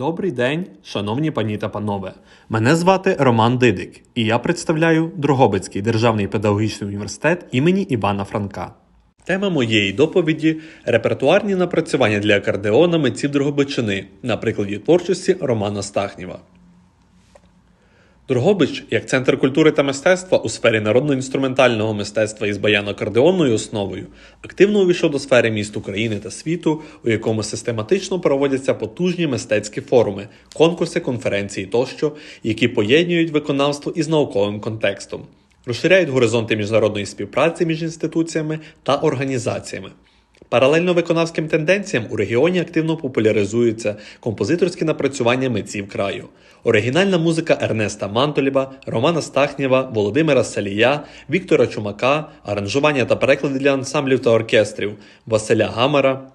Добрий день, шановні пані та панове. Мене звати Роман Дидик, і я представляю Дрогобицький державний педагогічний університет імені Івана Франка. Тема моєї доповіді репертуарні напрацювання для акордеона митців Дрогобичини на прикладі творчості Романа Стахнєва. Дрогобич, як центр культури та мистецтва у сфері народно-інструментального мистецтва із баяно-акордеонною основою, активно увійшов до сфери міст України та світу, у якому систематично проводяться потужні мистецькі форуми, конкурси, конференції тощо, які поєднують виконавство із науковим контекстом, розширяють горизонти міжнародної співпраці між інституціями та організаціями. Паралельно виконавським тенденціям у регіоні активно популяризуються композиторські напрацювання митців краю. Оригінальна музика Ернеста Мантоліба, Романа Стахнєва, Володимира Салія, Віктора Чумака, аранжування та переклади для ансамблів та оркестрів Василя Гамара,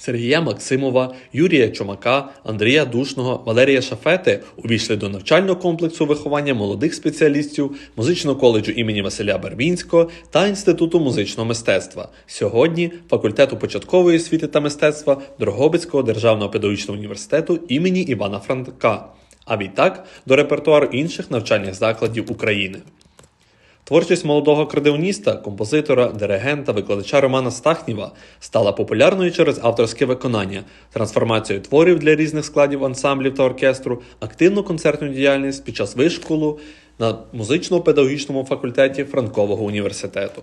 Сергія Максимова, Юрія Чумака, Андрія Душного, Валерія Шафети увійшли до навчального комплексу виховання молодих спеціалістів музичного коледжу імені Василя Барвінського та Інституту музичного мистецтва. Сьогодні факультету початкової освіти та мистецтва Дрогобицького державного педагогічного університету імені Івана Франка, а відтак до репертуару інших навчальних закладів України. Творчість молодого кардеоніста, композитора, диригента, викладача Романа Стахніва стала популярною через авторське виконання, трансформацію творів для різних складів ансамблів та оркестру, активну концертну діяльність під час вишколу на музично-педагогічному факультеті Франкового університету.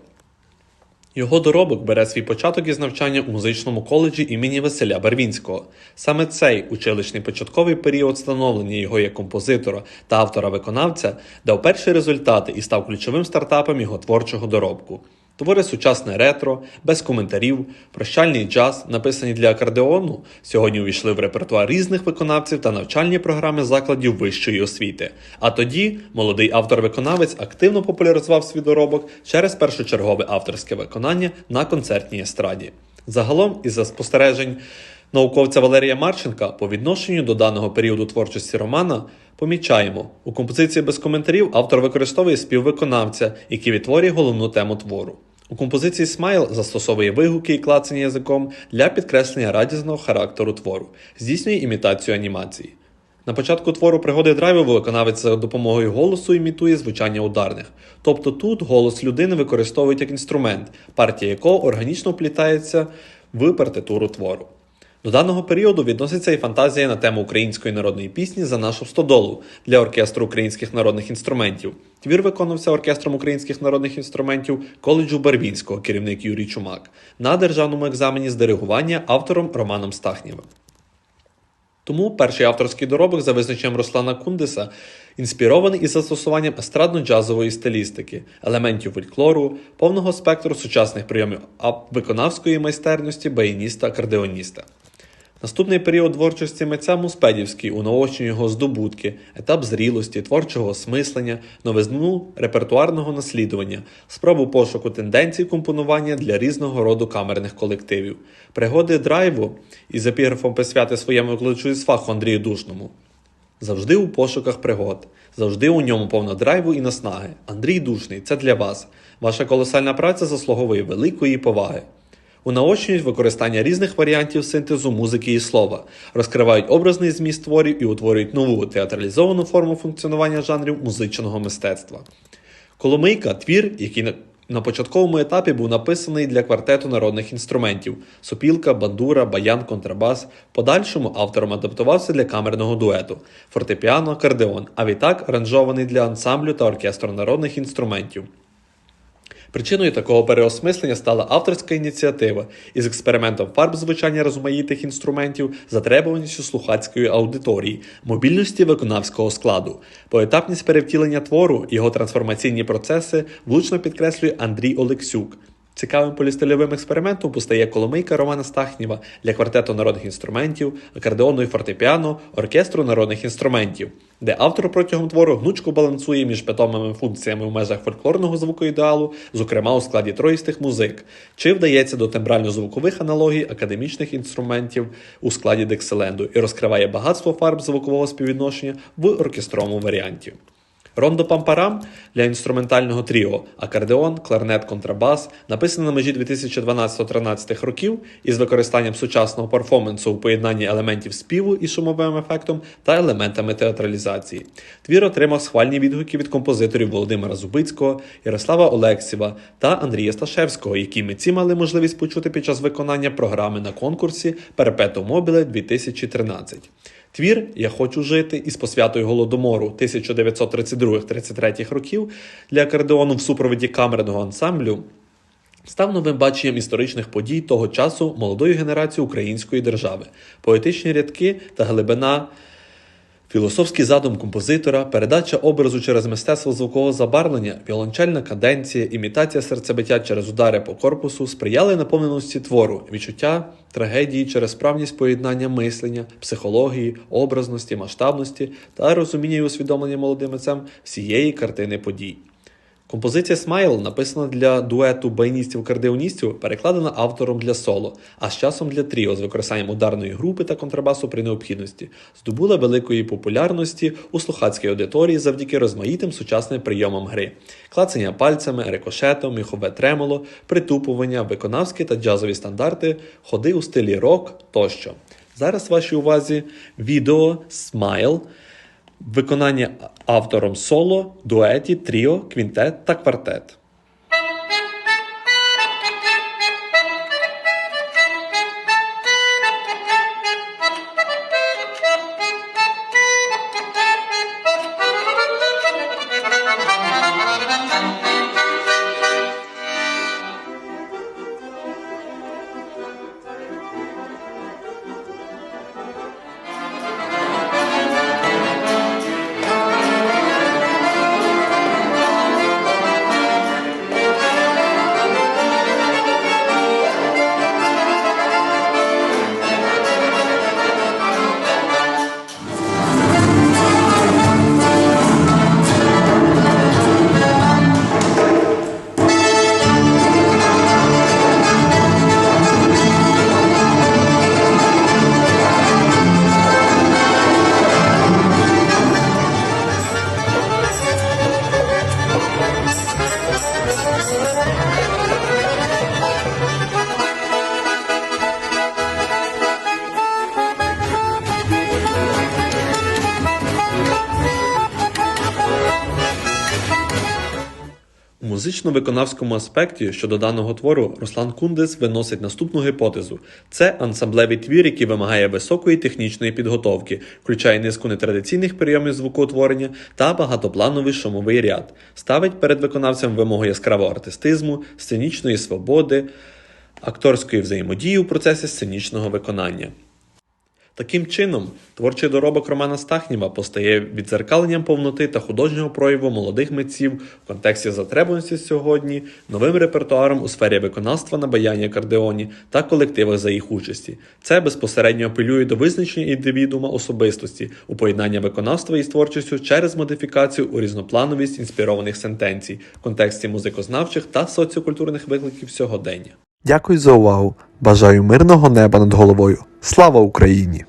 Його доробок бере свій початок із навчання у музичному коледжі імені Василя Барвінського. Саме цей училищний початковий період становлення його як композитора та автора-виконавця дав перші результати і став ключовим стартапом його творчого доробку. Твори сучасне ретро, без коментарів, прощальний джаз, написані для акордеону, сьогодні увійшли в репертуар різних виконавців та навчальні програми закладів вищої освіти. А тоді молодий автор-виконавець активно популяризував свій доробок через першочергове авторське виконання на концертній естраді. Загалом, із-за спостережень науковця Валерія Марченка по відношенню до даного періоду творчості романа помічаємо, у композиції без коментарів автор використовує співвиконавця, який відтворює головну тему твору. У композиції Смайл застосовує вигуки і клацання язиком для підкреслення радісного характеру твору, здійснює імітацію анімації. На початку твору пригоди драйву виконавець за допомогою голосу імітує звучання ударних. Тобто тут голос людини використовують як інструмент, партія якого органічно вплітається в партитуру твору. До даного періоду відноситься і фантазія на тему української народної пісні за нашу стодолу для оркестру українських народних інструментів. Твір виконався оркестром українських народних інструментів коледжу Барвінського, керівник Юрій Чумак, на державному екзамені з диригування автором Романом Стахнєвим. Тому перший авторський доробок за визначенням Руслана Кундиса інспірований із застосуванням естрадно-джазової стилістики, елементів фольклору, повного спектру сучасних прийомів виконавської майстерності баяніста-акордеоніста. Наступний період творчості митця Муспедівський у наочню його здобутки, етап зрілості, творчого осмислення, новизну репертуарного наслідування, спробу пошуку тенденцій компонування для різного роду камерних колективів, пригоди драйву із епіграфом присвяти своєму викладачу із фаху Андрію Душному. Завжди у пошуках пригод, завжди у ньому повно драйву і наснаги. Андрій Душний, це для вас. Ваша колосальна праця заслуговує великої поваги унаочнюють використання різних варіантів синтезу музики і слова, розкривають образний зміст творів і утворюють нову театралізовану форму функціонування жанрів музичного мистецтва. Коломийка твір, який на початковому етапі був написаний для квартету народних інструментів: сопілка, бандура, баян, контрабас. Подальшому автором адаптувався для камерного дуету, фортепіано, кардеон, а відтак аранжований для ансамблю та оркестру народних інструментів. Причиною такого переосмислення стала авторська ініціатива із експериментом фарб звучання розмаїтих інструментів, затребуваністю слухацької аудиторії, мобільності виконавського складу. Поетапність перевтілення твору, його трансформаційні процеси влучно підкреслює Андрій Олексюк. Цікавим полістильовим експериментом постає коломийка Романа Стахнєва для квартету народних інструментів, акордеону і фортепіано, оркестру народних інструментів, де автор протягом твору гнучко балансує між питомими функціями в межах фольклорного звукоідеалу, зокрема у складі троїстих музик, чи вдається до тембрально-звукових аналогій академічних інструментів у складі декселенду і розкриває багатство фарб звукового співвідношення в оркестровому варіанті. Рондо Пампарам для інструментального тріо, акордеон, кларнет, контрабас, написане на межі 2012-13 років із використанням сучасного перформансу у поєднанні елементів співу із шумовим ефектом та елементами театралізації. Твір отримав схвальні відгуки від композиторів Володимира Зубицького, Ярослава Олексєва та Андрія Сташевського, які митці мали можливість почути під час виконання програми на конкурсі Перепето Мобіле 2013. Твір Я хочу жити із посвятою голодомору 1932-33 років для акордеону в супроводі камерного ансамблю став новим баченням історичних подій того часу молодої генерації української держави, поетичні рядки та глибина. Філософський задум композитора, передача образу через мистецтво звукового забарвлення, віолончельна каденція, імітація серцебиття через удари по корпусу сприяли наповненості твору, відчуття трагедії через справність поєднання мислення, психології, образності, масштабності та розуміння і усвідомлення молодим митцем всієї картини подій. Композиція Смайл написана для дуету баяністів-кардеоністів, перекладена автором для соло, а з часом для тріо з використанням ударної групи та контрабасу при необхідності, здобула великої популярності у слухацькій аудиторії завдяки розмаїтим сучасним прийомам гри: клацання пальцями, рикошетом, міхове тремоло, притупування, виконавські та джазові стандарти, ходи у стилі рок тощо. Зараз вашій увазі відео Смайл. Виконання автором соло, дуеті, тріо, квінтет та квартет. Музично-виконавському аспекті щодо даного твору Руслан Кундес виносить наступну гіпотезу: це ансамблевий твір, який вимагає високої технічної підготовки, включає низку нетрадиційних прийомів звукоутворення та багатоплановий шумовий ряд, ставить перед виконавцем вимогу яскравого артистизму, сценічної свободи, акторської взаємодії у процесі сценічного виконання. Таким чином, творчий доробок Романа Стахніва постає відзеркаленням повноти та художнього прояву молодих митців в контексті затребуваності сьогодні, новим репертуаром у сфері виконавства на баяні акордеоні та колективах за їх участі. Це безпосередньо апелює до визначення індивідуума особистості у поєднання виконавства із творчістю через модифікацію у різноплановість інспірованих сентенцій в контексті музикознавчих та соціокультурних викликів сьогодення. Дякую за увагу. Бажаю мирного неба над головою. Слава Україні!